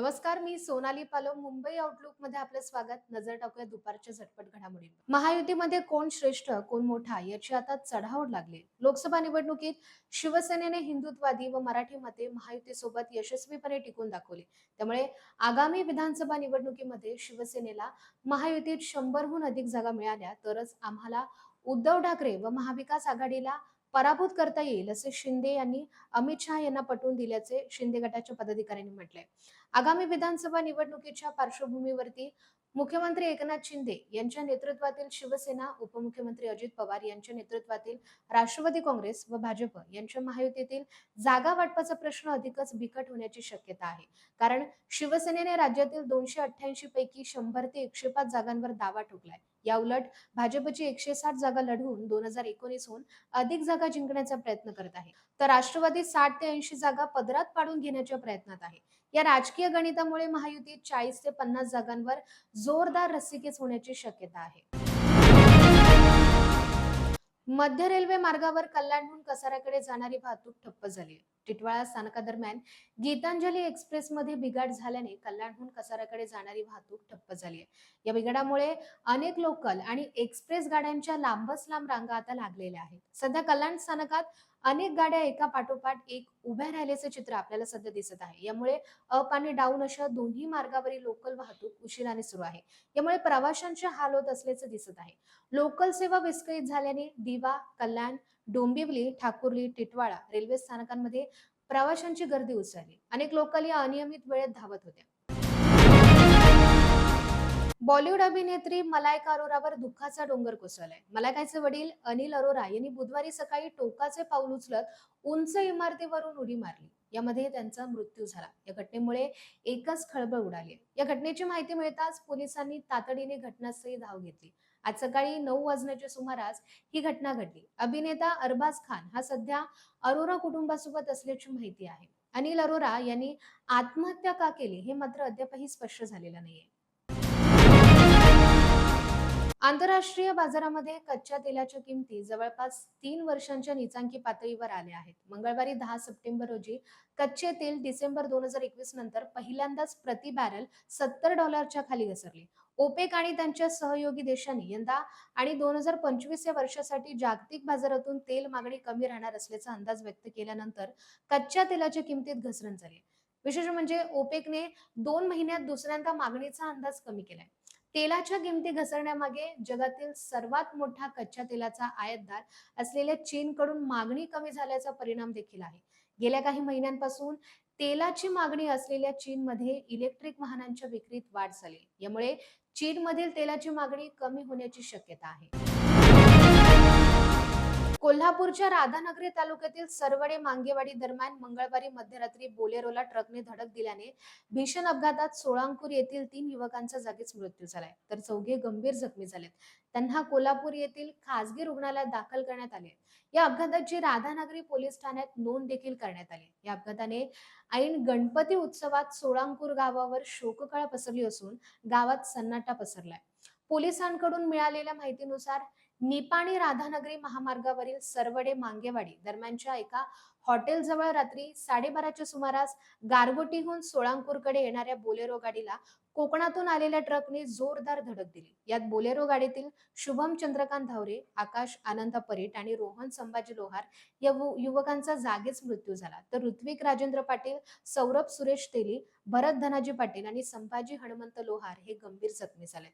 नमस्कार मी सोनाली पालो मुंबई आउटलुकमध्ये आपलं स्वागत. नजर टाकूया दुपारच्या झटपट घडामोडी महायुतीमध्ये कोण श्रेष्ठ कोण मोठा याची आता चढाओढ लागली लोकसभा निवडणुकीत शिवसेनेने हिंदुत्वादी व मराठी मते महायुतीसोबत यशस्वीपणे टिकून दाखवले. त्यामुळे आगामी विधानसभा निवडणुकीमध्ये शिवसेनेला महायुतीत शंभरहून अधिक जागा मिळाल्या तरच आम्हाला उद्धव ठाकरे व महाविकास आघाडीला पराभूत करता येईल असे शिंदे यांनी अमित शहा यांना पटवून दिल्याचे शिंदे गटाच्या पदाधिकाऱ्यांनी म्हटलंय. आगामी विधानसभा निवडणुकीच्या पार्श्वभूमीवरती मुख्यमंत्री एकनाथ शिंदे यांच्या नेतृत्वातील शिवसेना उपमुख्यमंत्री अजित पवार यांच्या नेतृत्वातील राष्ट्रवादी काँग्रेस व भाजप यांच्या महायुतीतील जागा वाटपाचा प्रश्न अधिकच बिकट होण्याची शक्यता आहे. कारण शिवसेनेने राज्यातील दोनशे अठ्ठ्याऐंशी पैकी शंभर ते एकशे पाच जागांवर दावा ठोकलाय. याउलट भाजपची एकशे साठ जागा लढवून दोन हजार एकोणीसहून अधिक जागा जिंकण्याचा प्रयत्न करत आहे. तर राष्ट्रवादी साठ ते ऐंशी जागा पदरात पाडून घेण्याच्या प्रयत्नात आहे. या राजकीय गणितामुळे महायुतीत चाळीस ते पन्नास जागांवर जोरदार रस्सीकेस होण्याची शक्यता आहे. मध्य रेल्वे मार्गावर कल्याणहून कसाऱ्याकडे जाणारी वाहतूक ठप्प झाली टिटवाळा स्थानकादरम्यान गीतांजली एक्सप्रेसमध्ये बिघाड झाल्याने कल्याणहून कसाऱ्याकडे जाणारी वाहतूक ठप्प झाली आहे. या बिघाडामुळे अनेक लोकल आणि एक्सप्रेस गाड्यांच्या लांबच लांब रांगा आता लागलेल्या आहेत. सध्या कल्याण स्थानकात अनेक गाड्या एका पाठोपाठ एक उभ्या राहिल्याचे चित्र आपल्याला सध्या दिसत आहे. यामुळे अप आणि डाऊन अशा दोन्ही मार्गावरील लोकल वाहतूक उशिराने सुरू आहे. यामुळे प्रवाशांचे हाल होत असल्याचे दिसत आहे. लोकल सेवा विस्कळीत झाल्याने दिवा कल्याण डोंबिवली ठाकुर्ली टिटवाळा रेल्वे स्थानकांमध्ये प्रवाशांची गर्दी उसळली. अनेक लोकल या अनियमित वेळेत धावत होत्या. बॉलिवूड अभिनेत्री मलायका अरोरावर दुःखाचा डोंगर कोसळलाय. मलायकाचे वडील अनिल अरोरा यांनी बुधवारी सकाळी टोकाचे पाऊल उचलत उंच इमारतीवरून उडी मारली. यामध्ये त्यांचा मृत्यू झाला. या घटनेमुळे एकच खळबळ उडाली. या घटनेची माहिती मिळताच पोलिसांनी तातडीने घटनास्थळी धाव घेतली. आज सकाळी नऊ वाजण्याच्या सुमारास ही घटना घडली. अभिनेता अरबाज खान हा सध्या अरोरा कुटुंबासोबत असल्याची माहिती आहे. अनिल अरोरा यांनी आत्महत्या का केली हे मात्र अद्यापही स्पष्ट झालेलं नाहीये. आंतरराष्ट्रीय बाजारामध्ये कच्च्या तेलाच्या किमती जवळपास तीन वर्षांच्या निचांकी पातळीवर आल्या आहेत. मंगळवारी दहा सप्टेंबर रोजी कच्चे तेल डिसेंबर दोन हजार एकवीस नंतर पहिल्यांदाच प्रति बॅरल सत्तर डॉलरच्या खाली घसरले. ओपेक आणि त्यांच्या सहयोगी देशांनी यंदा आणि दोन हजार पंचवीस या वर्षासाठी जागतिक बाजारातून तेल मागणी कमी राहणार असल्याचा अंदाज व्यक्त केल्यानंतर कच्च्या तेलाच्या किमतीत घसरण झाली. विशेष म्हणजे ओपेकने दोन महिन्यात दुसऱ्यांदा मागणीचा अंदाज कमी केलाय. तेलाच्या किमती घसरण्यामागे जगातील सर्वात मोठा कच्च्या तेलाचा आयातदार असलेल्या चीनकडून मागणी कमी झाल्याचा परिणाम देखील आहे. गेल्या काही महिन्यांपासून तेलाची मागणी असलेल्या चीनमध्ये इलेक्ट्रिक वाहनांच्या विक्रीत वाढ झाली. यामुळे चीनमधील तेलाची मागणी कमी होण्याची शक्यता आहे. कोल्हापूरच्या राधानगरी तालुक्यातील सरवडे मांगेवाडी दरम्यान मंगळवारी मध्यरात्री बोलेरोला ट्रकने धडक दिल्याने भीषण अपघातात सोळांपूर येथील तीन युवकांचा जागीच मृत्यू झालाय. तर चौघे गंभीर जखमी झालेत. त्यांना कोल्हापूर येथील खासगी रुग्णालयात दाखल करण्यात आले. या अपघाताची राधानगरी पोलीस ठाण्यात नोंद देखील करण्यात आली. या अपघाताने ऐन गणपती उत्सवात सोळांपूर गावावर शोककळा पसरली असून गावात सन्नाटा पसरलाय. पोलिसांकडून मिळालेल्या माहितीनुसार निपाणी राधानगरी महामार्गावरील सरवडे मांगेवाडी दरम्यानच्या एका हॉटेलजवळ रात्री साडेबाराच्या सुमारास गारगोटीहून सोळांपूरकडे येणाऱ्या बोलेरो गाडीला कोकणातून आलेल्या ट्रकने जोरदार धडक दिली. यात बोलेरो गाडीतील शुभम चंद्रकांत धावरे आकाश आनंद परीट आणि रोहन संभाजी लोहार या युवकांचा जागीच मृत्यू झाला. तर ऋत्विक राजेंद्र पाटील सौरभ सुरेश तेली भरत धनाजी पाटील आणि संभाजी हनुमंत लोहार हे गंभीर जखमी झालेत.